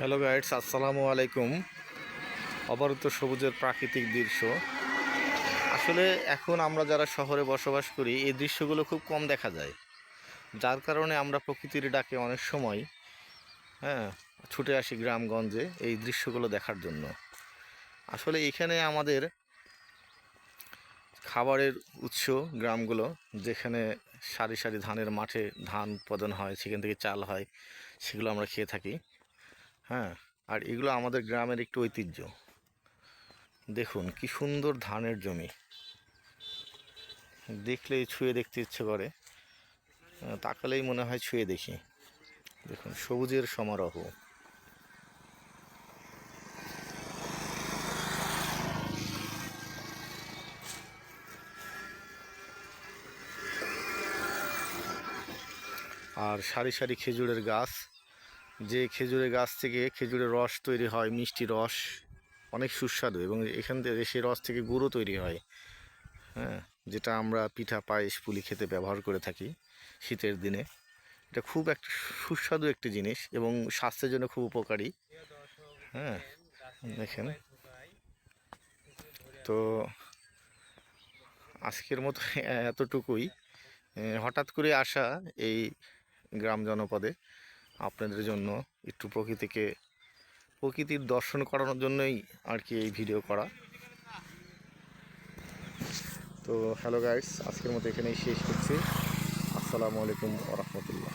Hello guides, আসসালামু আলাইকুম। অবরত সবুজের প্রাকৃতিক দৃশ্য। আসলে এখন আমরা যারা শহরে বসবাস করি, এই দৃশ্যগুলো খুব কম দেখা যায়। যার কারণে আমরা প্রকৃতির ডাকে অনেক সময় হ্যাঁ ছুটে আসি গ্রামগঞ্জে এই দৃশ্যগুলো দেখার জন্য। আসলে এখানে আমাদের খাবারের উৎস গ্রামগুলো, যেখানে সারি সারি ধানের মাঠে ধান উৎপাদন হয়, সেখান থেকে চাল হয়, সেগুলো আমরা খেয়ে থাকি। হ্যাঁ। আর এগুলো আমাদের গ্রামের একটু ঐতিহ্য। দেখুন কি সুন্দর ধানের জমি। দেখলেই ছুঁয়ে দেখতে ইচ্ছে করে। তাকালেই মনে হয় ছুঁয়ে দেখি। দেখুন সবুজের সমারোহ। আর সারি সারি খেজুরের গাছ। যে খেজুরের গাছ থেকে খেজুরের রস তৈরি হয়, মিষ্টি রস, অনেক সুস্বাদু এবং এখান থেকে সেই রস থেকে গুঁড়ো তৈরি হয় হ্যাঁ যেটা আমরা পিঠা, পায়েস, পুলি খেতে ব্যবহার করে থাকি শীতের দিনে। এটা খুব একটা সুস্বাদু একটি জিনিস এবং স্বাস্থ্যের জন্য খুব উপকারী। হ্যাঁ দেখেন। তো আজকের মতো এতটুকুই। হঠাৎ করে আসা এই গ্রাম জনপদে। আপনাদের জন্য একটু প্রকৃতিকে, প্রকৃতির দর্শন করানোর জন্যই আর কি এই ভিডিও করা। তো হ্যালো গাইস আজকের মতো এখানেই শেষ করছি। আসসালামু আলাইকুম রহমতুল্লাহ।